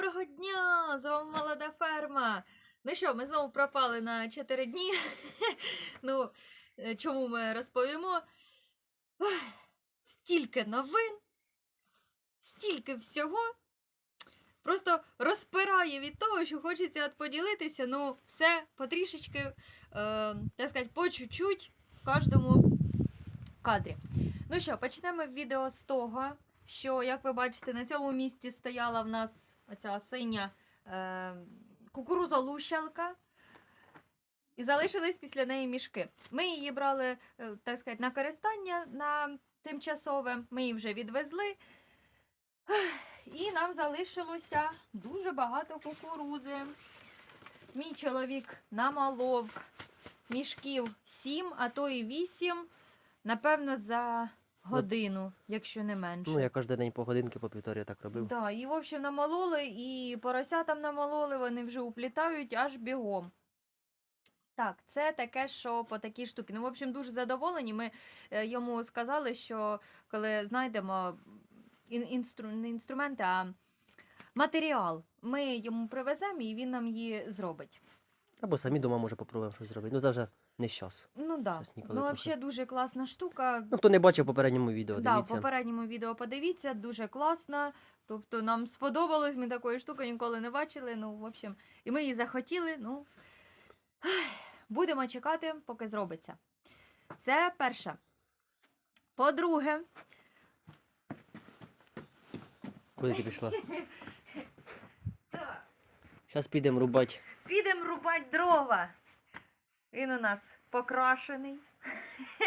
Доброго дня! З вами молода ферма. Ну що, ми знову пропали на 4 дні. ну, е, чому ми розповімо? Ой, стільки новин, стільки всього. Просто розпирає від того, що хочеться от поділитися. Ну, все потрішечки, е, так сказати, по чуть-чуть в кожному кадрі. Ну що, почнемо відео з того, що, як ви бачите, на цьому місці стояла в нас оця синя е, кукуруза лущалка. І залишились після неї мішки. Ми її брали, е, так сказати, на користання на тимчасове. Ми її вже відвезли. І нам залишилося дуже багато кукурузи. Мій чоловік намалов мішків 7, а то і 8, напевно, за годину, якщо не менше. Ну, я кожен день по годинки, по півторі так робив. Да, і в общем намололи, і поросятам намололи, вони вже уплітають аж бігом. Так, це таке, що по такій штуки. Ну, в общем, дуже задоволені. Ми е, йому сказали, що коли знайдемо ін- інстру... не інструменти, а матеріал, ми йому привеземо і він нам її зробить. Або самі дома може попробуємо щось зробити. Ну, завжди не щас. Ну да. Щас ніколи Ну, трохи. взагалі дуже класна штука. Ну, хто не бачив в попередньому відео, Да, в дивіться. попередньому відео подивіться, дуже класно. Тобто нам сподобалось, ми такої штуки ніколи не бачили. Ну, в общем, і ми її захотіли. Ну будемо чекати, поки зробиться. Це перше. По-друге, Куди ти пішла? Зараз підемо рубати. підемо рубати дрова. Він у нас покрашений.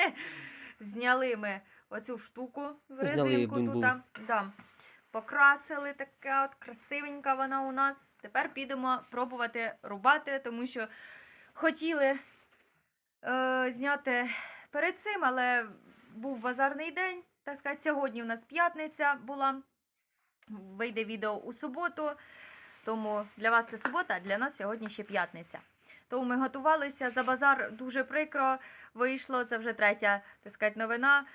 Зняли ми оцю штуку в резинку тут. Да. Покрасили така от красивенька вона у нас. Тепер підемо пробувати рубати, тому що хотіли е, зняти перед цим, але був базарний день. Так сказати, сьогодні у нас п'ятниця була. Вийде відео у суботу. Тому для вас це субота, а для нас сьогодні ще п'ятниця. Тому ми готувалися за базар дуже прикро вийшло. Це вже третя, так сказати, новина.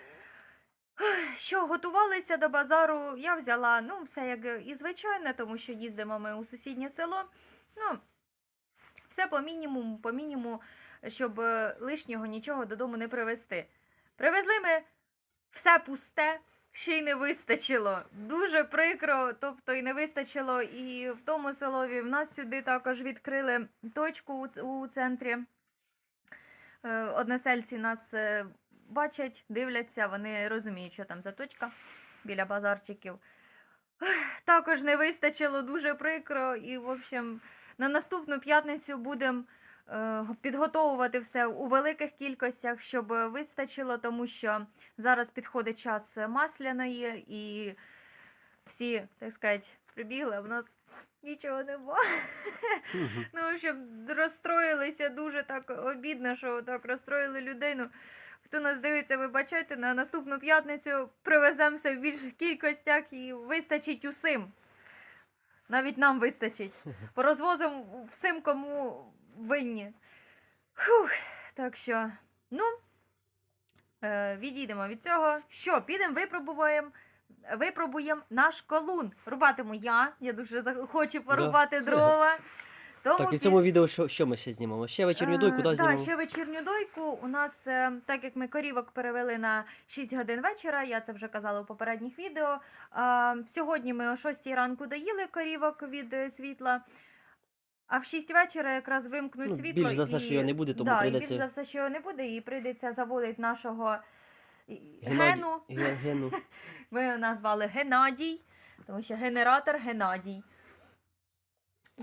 Що готувалися до базару, я взяла ну, все як і звичайно, тому що їздимо ми у сусіднє село. Ну, все по мінімуму, по мінімуму, щоб е, лишнього нічого додому не привезти. Привезли ми все пусте, ще й не вистачило. Дуже прикро, тобто і не вистачило і в тому селові. В нас сюди також відкрили точку у, центрі. Е, Односельці нас е, бачать, дивляться, вони розуміють, що там за точка біля базарчиків. Також не вистачило дуже прикро, і, в общем, на наступну п'ятницю будемо підготовувати все у великих кількостях, щоб вистачило, тому що зараз підходить час масляної і всі, так сказати, прибігли, а в нас нічого немає. Мгм. Ну, в общем, розстроїлися дуже так обідно, що так розстроїли людей. Ну, хто нас дивиться, вибачайте, на наступну п'ятницю привеземося в більших кількостях і вистачить усім. Навіть нам вистачить. Порозвозимо всім, кому винні. Фух, так що, ну, е, відійдемо від цього. Що, підемо, випробуємо. Випробуємо наш колун. Рубатиму я. Я дуже хочу порубати дрова. Тому Так, і в цьому відео що, що ми ще знімемо? Ще вечірню дойку, Е, да, да, ще вечірню дойку. У нас, е, так як ми корівок перевели на 6 годин вечора, я це вже казала у попередніх відео. Сьогодні ми о 6 ранку доїли корівок від е, світла. А в 6 вечора якраз вимкнуть Ну, світло. більш за все, і... що його не буде, тому да, і прийдеться- більш за все, що його не буде, і прийдеться заводити нашого і- гену. Ге- Гену. Ми його назвали Геннадій, тому що генератор Геннадій.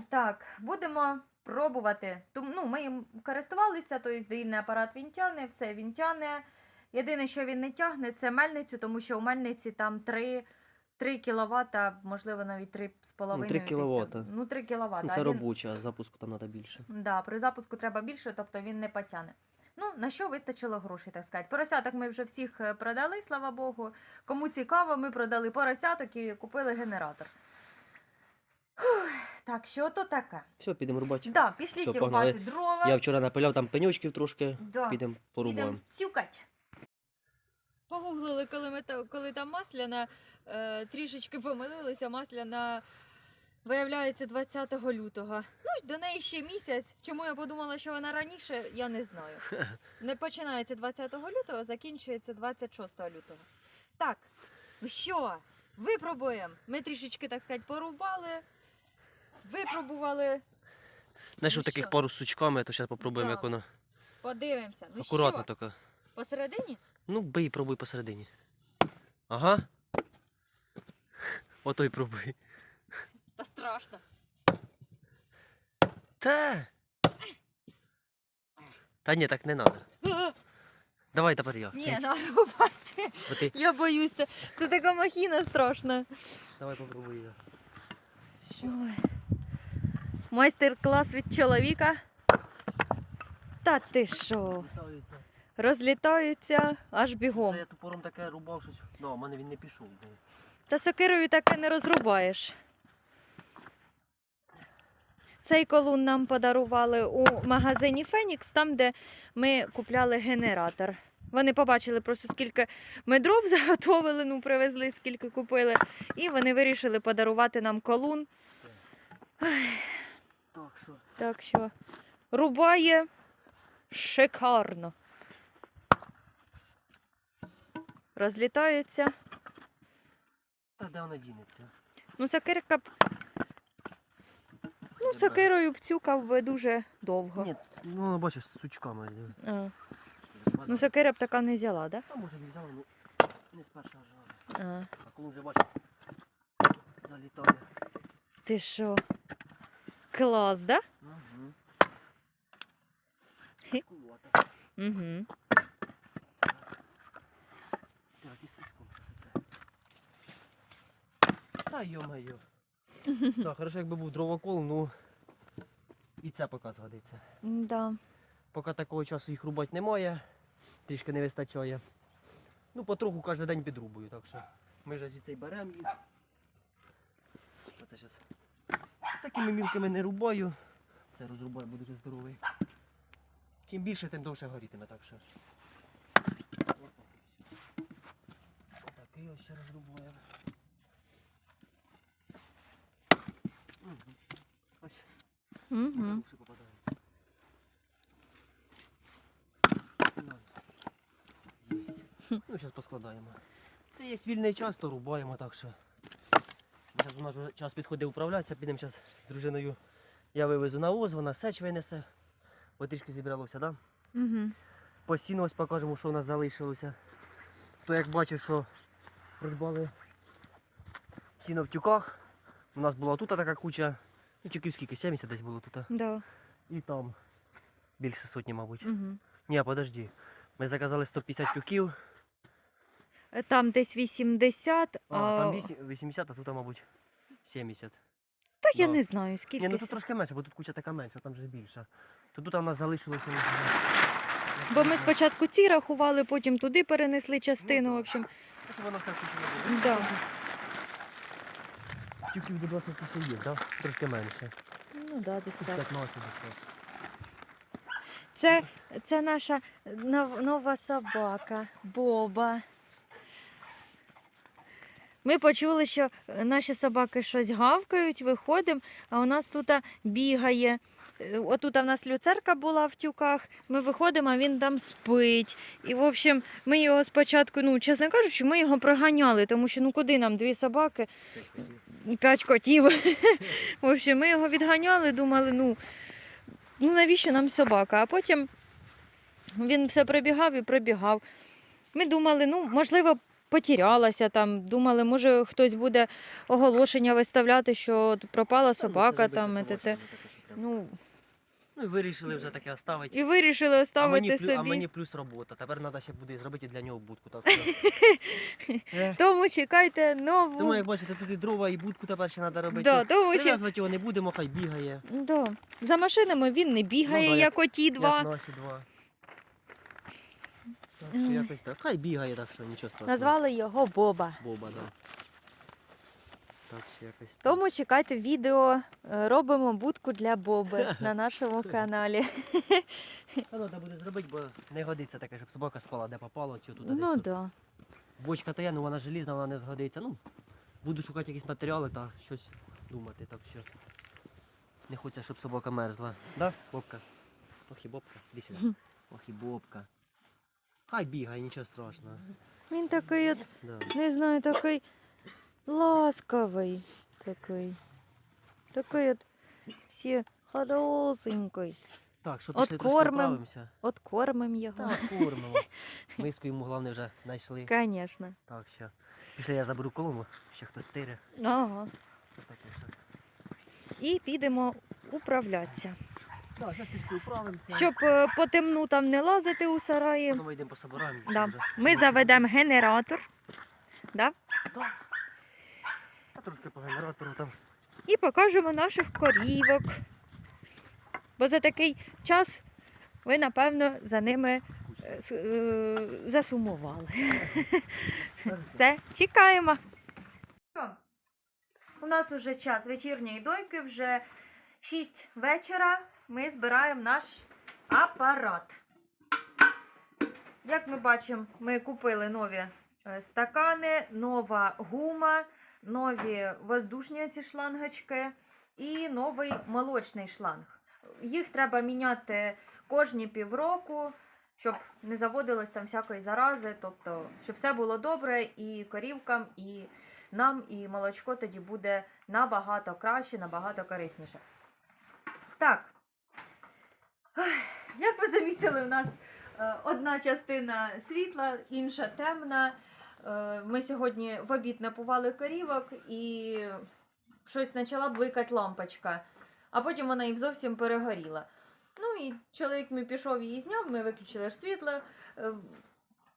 Так, будемо пробувати. Тому, ну, ми їм користувалися, тобто доїльний апарат він тягне, все він тягне. Єдине, що він не тягне, це мельницю, тому що у мельниці там 3, 3 кВт, можливо, навіть 3,5 Ну, 3 десь кіловата. там. Ну, 3 кВт. Ну, це робоча, а запуску там треба більше. Да, при запуску треба більше, тобто він не потягне. Ну, на що вистачило грошей, так сказати. Поросяток ми вже всіх е, продали, слава Богу. Кому цікаво, ми продали поросяток і купили генератор. Фух, так, що то таке? Все, підемо рубати. Да, пішліть Все, погнали. рубати дрова. Я вчора напиляв там пеньочків трошки, Да. підемо порубаємо. Підемо цюкать. Погуглили, коли, ми та, коли там масляна, е, трішечки помилилися, масляна Виявляється 20 лютого. Ну, до неї ще місяць. Чому я подумала, що вона раніше, я не знаю. Не починається 20 лютого, закінчується 26 лютого. Так, ну що, випробуємо. Ми трішечки, так сказати, порубали, випробували, Знайшов Ну таких що? пару з сучками, то зараз попробуємо, Да. як воно. подивимося. Ну Акуратно що, таке. посередині? Ну, бий, пробуй посередині. Ага. Ото й пробуй. Та страшно. Та. Та ні, так не треба. Давай тепер я. Ні, нарубати. Бо ти... Я боюся. Це така махіна страшна. Давай попробуй я. Що? Майстер-клас від чоловіка. Та ти що? Розлітаються аж бігом. Це я топором таке рубав щось. Ну, у мене він не пішов. Та сокирою таке не розрубаєш. Цей колун нам подарували у магазині Фенікс, там, де ми купляли генератор. Вони побачили просто скільки ми дров заготовили, ну привезли, скільки купили. І вони вирішили подарувати нам колун. Так, що? Так що рубає шикарно. Розлітається. Та де вона дінеться? Ну, сокирка б. Ну, сокирою б цюкав би дуже довго. Ні, ну бачиш, з сучками. А. Ну, сокира б така не взяла, да? Та може не взяла, ну не з першого разу. А. А коли вже бачиш, залітає. Ти що? Клас, да? Угу. Хі. Угу. Так, і сучком щось це. Та йо-моє. Так, хорошо, якби був дровокол, ну і це поки згодиться. Да. Поки такого часу їх рубати немає, трішки не вистачає. Ну, потроху кожен день підрубую, так що ми вже звідси беремо їх. Оце щас. Такими мілкими не рубаю. Це розрубаю, буде вже здоровий. Чим більше, тим довше горітиме, так що. Такий ось ще розрубуємо. Ось. Угу. Попадаються. Ну, зараз поскладаємо. Це є вільний час, то рубаємо, так що. Зараз у нас вже час підходить управлятися, підемо зараз з дружиною. Я вивезу на воз, вона сеч винесе. От трішки зібралося, так? Да? Угу. По сіну ось покажемо, що у нас залишилося. То як бачив, що придбали сіно в тюках. У нас була тут така куча. Ну, тюків скільки? 70 десь було тут. Да. І там більше сотні, мабуть. Угу. Ні, подожди. Ми заказали 150 тюків. Там десь 80, А, а, там 8 80, а тут, мабуть, 70. Та я не знаю, скільки. Ні, ну тут трошки менше, бо тут куча така менша, там же більша. То тут у нас залишилося. Бо ми спочатку ці рахували, потім туди перенесли частину. Ну, В общем, Щоб воно все включено було. да. До 20 тисяч є, так? Трошки менше. Ну да, десь так. 15 десь. Це, це наша нов- нова собака Боба. Ми почули, що наші собаки щось гавкають, виходимо, а у нас тут бігає. Е, Отут в нас люцерка була в тюках. Ми виходимо, а він там спить. І, в общем, ми його спочатку, ну, чесно кажучи, ми його проганяли, тому що ну куди нам дві собаки, п'ять котів. В общем, ми його відганяли, думали, ну, ну навіщо нам собака? А потім він все пробігав і пробігав. Ми думали, ну, можливо, потерялася там. Думали, може хтось буде оголошення виставляти, що пропала собака там. Ну, Ну і вирішили вже таке оставити. і вирішили А оставити мені, плю- собі. а мені плюс робота. Тепер треба ще буде зробити для нього будку. Так що. Е, Тому чекайте нову. Думаю, як бачите, тут і дрова, і будку тепер ще треба робити. да, тому. Прив'язувати його не будемо, хай бігає. да. За машинами він не бігає, Ну да, як оті два. Як наші два. Так що Мгм. якось так. Хай бігає, так що нічого страшного. Назвали його Боба. Боба, да. Так що якось. так. Тому чекайте відео. е, Робимо будку для Боби на нашому каналі. Та треба буде зробити, бо не годиться таке, щоб собака спала, де попало, чи туди. Ну десь тут. да. Бочка то є, ну вона желізна, вона не згодиться. Ну, буду шукати якісь матеріали та щось думати, так що не хочеться, щоб собака мерзла. Да, Бобка? Ох і Бобка, іди сюди. Ох і Бобка. Хай бігає, нічого страшного. Він такий от, Да. не знаю, такий ласковий. Такий. Такий от всі хорошенький. Так, що От пішли трошки кормим. вправимося. От його. Так, кормимо. Миску йому головне вже знайшли. Звісно. Так що. Після я заберу колону, ще хтось стире. Ага. Таке. І підемо управлятися. Так, зараз трішки вправимося. Щоб е, по темну там не лазити у сараї. Потім ми йдемо пособираємо. Да. Ми заведемо генератор. Да? Так. Трошки по генератору там. І покажемо наших корівок. Бо за такий час ви, напевно, за ними е, е, засумували. Все, чекаємо. У нас вже час вечірньої дойки, вже 6 вечора. Ми збираємо наш апарат. Як ми бачимо, ми купили нові е, стакани, нова гума, нові воздушні ці шлангочки і новий молочний шланг. Їх треба міняти кожні півроку, щоб не заводилось там всякої зарази, тобто, щоб все було добре і корівкам, і нам, і молочко тоді буде набагато краще, набагато корисніше. Так. Як ви замітили, у нас е, одна частина світла, інша темна. Е, Ми сьогодні в обід напували корівок і щось почала бликати лампочка, а потім вона і зовсім перегоріла. Ну і чоловік мій пішов її зняв, ми виключили ж світло, е,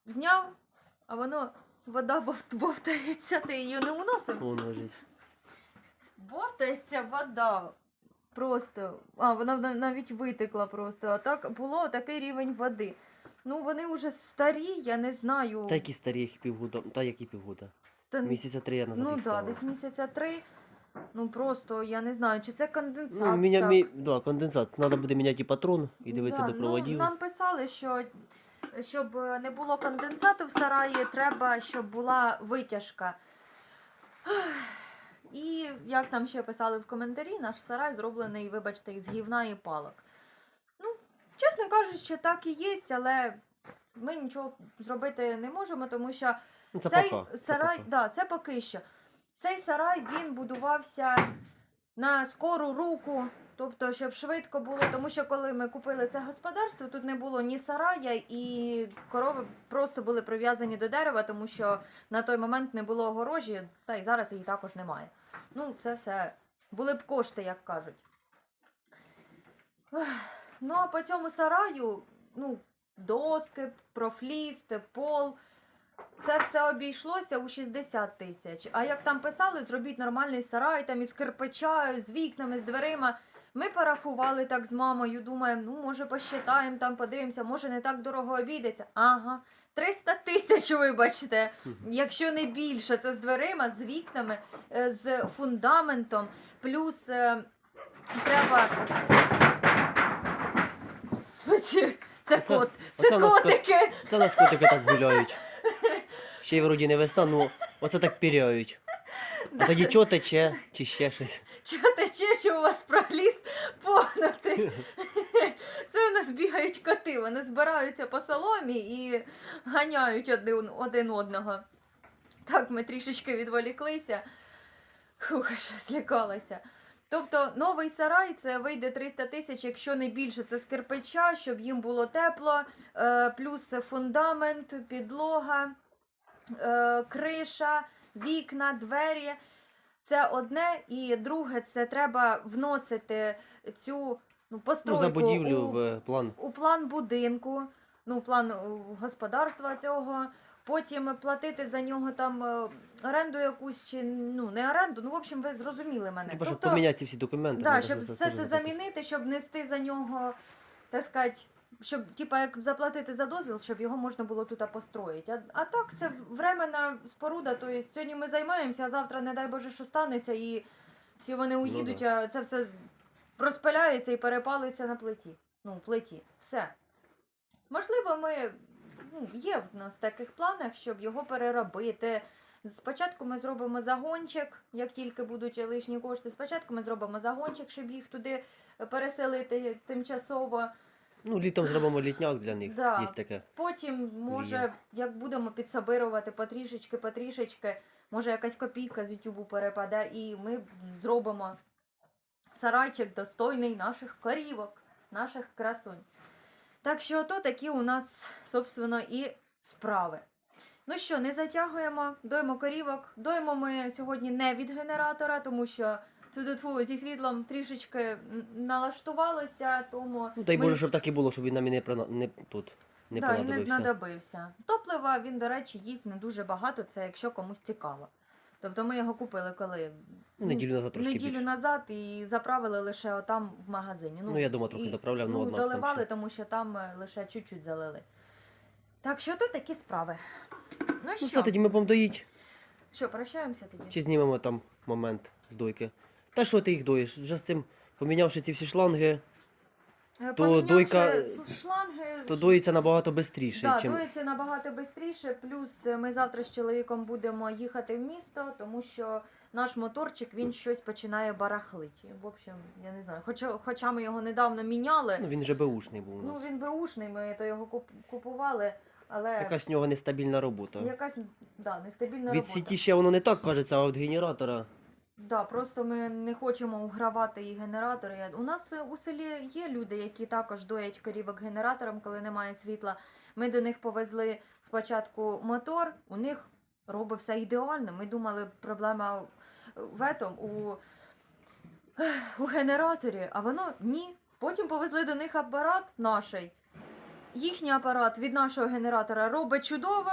зняв, а воно вода бовт- бовтається, ти її не уносив. Бовтається вода. Просто. А, вона навіть витекла просто. А так було такий рівень води. Ну, вони вже старі, я не знаю. Та які старі їх півгода. Та які півгода. Та- Місяця три я назад ну їх так, да, десь місяця три. Ну просто я не знаю, чи це конденсат. Ну, міня, так. мі, да, конденсат. Треба буде міняти патрон і дивитися Да, до проводів. Ну, нам писали, що щоб е, не було конденсату в сараї, треба, щоб була витяжка. І як нам ще писали в коментарі, наш сарай зроблений, вибачте, із гівна і палок. Чесно кажучи, так і є, але ми нічого зробити не можемо, тому що це цей пока. це сарай, пока. да, це поки що. Цей сарай він будувався на скору руку, тобто, щоб швидко було. Тому що коли ми купили це господарство, тут не було ні сарая, і корови просто були прив'язані до дерева, тому що на той момент не було огорожі, та й зараз її також немає. Ну, це все були б кошти, як кажуть. Ех, Ну, а по цьому сараю, ну, доски, профліст, пол. Це все обійшлося у 60 тисяч. А як там писали, зробіть нормальний сарай там із кирпича, з вікнами, з дверима. Ми порахували так з мамою, думаємо, ну може посчитаємо там, подивимося, може не так дорого обійдеться. Ага, 300 тисяч, вибачте, якщо не більше. Це з дверима, з вікнами, е, з фундаментом, плюс е, треба. Господи, Це Оце- кот, оце це нас котики. Це у нас котики так гуляють. Ще й вроді не весна, ну оце так піряють. А тоді чого тече, чи ще щось. Чого тече, що у вас проліз погнути? Це у нас бігають коти, вони збираються по соломі і ганяють один, один одного. Так, ми трішечки відволіклися. Хух, аж злякалася. Тобто новий сарай це вийде 300 тисяч, якщо не більше, це з кирпича, щоб їм було тепло, е, плюс фундамент, підлога, е, криша, вікна, двері. Це одне, і друге, це треба вносити цю ну, Ну, постройку будівлю у, в план. у план будинку, ну, план е, господарства цього. Потім платити за нього там е, оренду якусь чи ну не оренду. Ну, в общем, ви зрозуміли мене. Типа, щоб поміняти всі документи. Да, треба щоб все теж це заплатити. замінити, щоб нести за нього, так сказати, щоб типа як заплатити за дозвіл, щоб його можна було тут построїти. А, а так це временна споруда. Тобто сьогодні ми займаємося, а завтра, не дай Боже, що станеться, і всі вони уїдуть, Ну а це все розпиляється і перепалиться на плиті. Ну, плиті. Все. Можливо, ми ну, є в нас в таких планах, щоб його переробити, Спочатку ми зробимо загончик, як тільки будуть лишні кошти. Спочатку ми зробимо загончик, щоб їх туди переселити тимчасово. Ну, літом зробимо літняк для них. Да. Є таке. Потім, може, як будемо підсобирувати потрішечки, потрішечки, може якась копійка з Ютубу перепаде, і ми зробимо сарайчик достойний наших корівок, наших красунь. Так що то такі у нас, собственно, і справи. Ну що, не затягуємо, доїмо корівок. Доїмо ми сьогодні не від генератора, тому що тьфу-тьфу, зі світлом трішечки налаштувалося, тому. Ну, дай ми- Боже, щоб так і було, щоб він нам і не, прона... не тут не да, і не знадобився. Топлива він, до речі, їсть не дуже багато, це якщо комусь цікаво. Тобто ми його купили коли неділю назад трошки неділю більше. назад і заправили лише отам в магазині. Ну, я думаю, трохи і- доправляв, ну, ну, однак там доливали, ще. тому що там е, лише чуть-чуть залили. Так що то такі справи. Ну Ну що, все, тоді ми будемо доїть. що, прощаємося тоді? Чи знімемо там момент з дойки. Та що ти їх доїш? Вже з цим, помінявши ці всі шланги, то дойка- шланги, то доїться набагато швидше. Да, чим... доїться набагато швидше. Плюс е, ми завтра з чоловіком будемо їхати в місто, тому що наш моторчик він щось починає барахлити. В общем, я не знаю. Хоча, хоча ми його недавно міняли. Ну, він же беушний був у Ну нас. він беушний, ми то його куп- купували, але Якась в нього нестабільна робота. якась да, нестабільна Від робота. сіті ще воно не так кажеться, а від генератора. Да, просто ми не хочемо угравати і генератори. У нас у селі є люди, які також доять корівок генератором, коли немає світла. Ми до них повезли спочатку мотор, у них робить все ідеально. Ми думали, проблема в этом, у, у генераторі, а воно ні. Потім повезли до них апарат наш. Їхній апарат від нашого генератора робить чудово,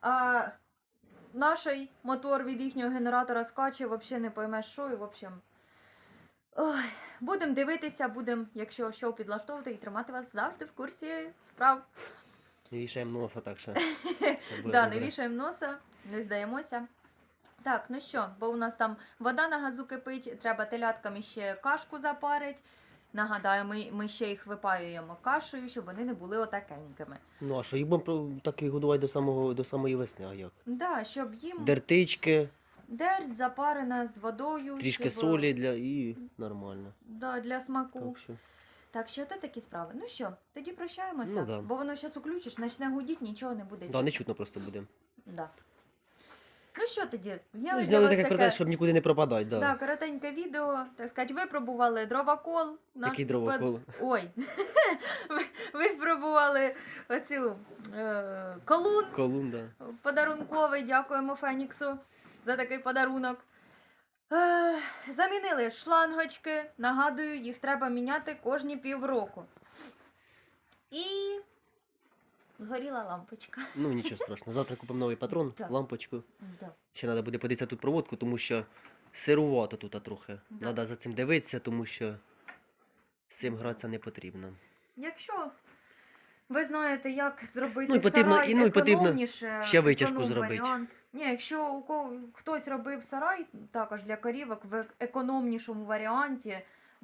а наш мотор від їхнього генератора скаче, взагалі не поймеш, що і в общем. Ой, будемо дивитися, будемо, якщо що, підлаштовувати і тримати вас завжди в курсі справ. Не вішаємо носа, так що. Да, не вішаємо носа, не здаємося. Так, ну що, бо у нас там вода на газу кипить, треба теляткам ще кашку запарить. Нагадаю, ми, ми ще їх випаюємо кашею, щоб вони не були отакенькими. Ну а що, їх будемо так і годувати до, самого, до самої весни, а як? Да, щоб їм Дертички, дерть запарена з водою. трішки щоб, солі для і нормально. Да, для смаку. Так що. Так що це такі справи. Ну що, тоді прощаємося, Ну да. бо воно зараз уключиш, почне гудіти, нічого не буде. Да, не чутно просто буде. Да. Ну що тоді? Зняли, Ну, для зняли вас таке таке, щоб нікуди не пропадати, да. да, коротеньке відео, так сказати, випробували дровокол. наш Який пед- дровокол? Ой. Ви- Випробували оцю е, колун Колун, да. подарунковий. Дякуємо Феніксу за такий подарунок. Е, замінили шлангочки. Нагадую, їх треба міняти кожні півроку. І згоріла лампочка. Ну нічого страшного. Завтра купимо новий патрон, Так. лампочку. Да. Ще треба буде подивитися тут проводку, тому що сирувато тут а, трохи. Да. Треба за цим дивитися, тому що з цим гратися не потрібно. Якщо ви знаєте, як зробити Ну, і потрібно- сарай і, ну, і потрібно економніше, ще витяжку економ зробити. варіант. Ні, якщо у кого хтось робив сарай також для корівок в економнішому варіанті,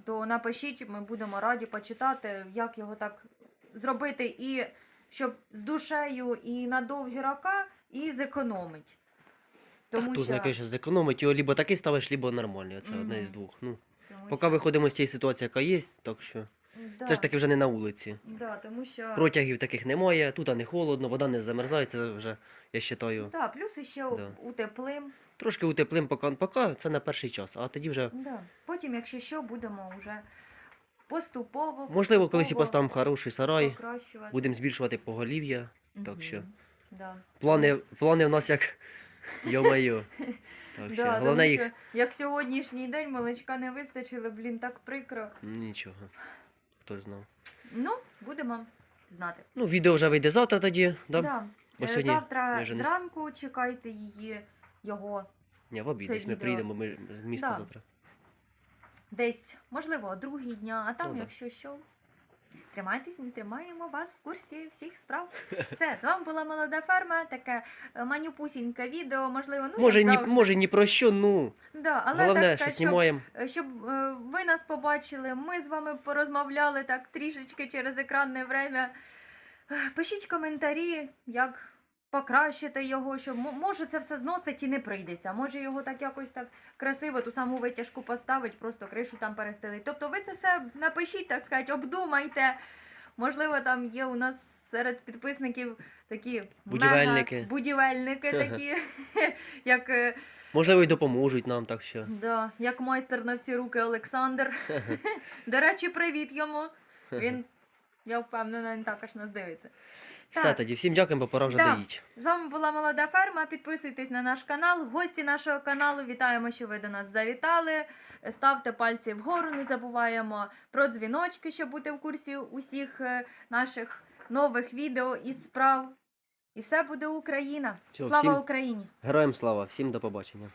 то напишіть, ми будемо раді почитати, як його так зробити, і щоб з душею і на довгі роки, і зекономить. Та хто знає, звісно, зекономить, його либо такий ставиш, либо нормальний. Це одне Мгм. із двох. Ну, тому поки що- виходимо з цієї ситуації, яка є, так що. да, Це ж таки вже не на вулиці. да, тому що... Протягів таких немає, тут не холодно, вода не замерзає, це вже, я вважаю. Да, плюс іще Да. утеплим. Трошки утеплим, поки, поки це на перший час, а тоді вже. Да. Потім, якщо що, будемо вже поступово. Можливо, колись і поставимо хороший сарай, будемо збільшувати поголів'я. так що. Да. Плани, плани в нас як йо-майо. Так що, Да, головне тому їх. що, як сьогоднішній день молочка не вистачило, блін, так прикро. Нічого. Хто ж знав. Ну, будемо знати. Ну, відео вже вийде завтра тоді. Да? Да. Бо Е, сьогодні Завтра вже не с- зранку чекайте її, його Ні, в обід Це десь ми відео. приїдемо, ми з міста Да. завтра. Десь, можливо, о другій дня, а там, Ну, якщо що. Тримайтесь, ми тримаємо вас в курсі всіх справ. Все, з вами була молода ферма, таке е, манюпусіньке відео, можливо, ну може, як ні, завжди. може ні про що, ну. Да, але головне, так що сказати, щоб, знімаємо. е, щоб е, ви нас побачили, ми з вами порозмовляли так трішечки через екранне время. Е, Пишіть коментарі, як покращити його, що може це все зносить і не прийдеться. Може його так якось так красиво, ту саму витяжку поставить, просто кришу там перестелить. Тобто ви це все напишіть, так сказати, обдумайте. Можливо, там є у нас серед підписників такі Будівельники. мега- будівельники такі, як, е, Можливо, й допоможуть нам, так що. да, як майстер на всі руки Олександр. До речі, привіт йому. Він, я впевнена, він також нас дивиться. Все тоді, всім дякуємо, бо пора вже Да. доїть. З вами була молода ферма. Підписуйтесь на наш канал. Гості нашого каналу. Вітаємо, що ви до нас завітали. Ставте пальці вгору, не забуваємо про дзвіночки, щоб бути в курсі усіх е, наших нових відео і справ. І все буде Україна. Всьо, Слава всім- Україні! Героям слава, всім до побачення.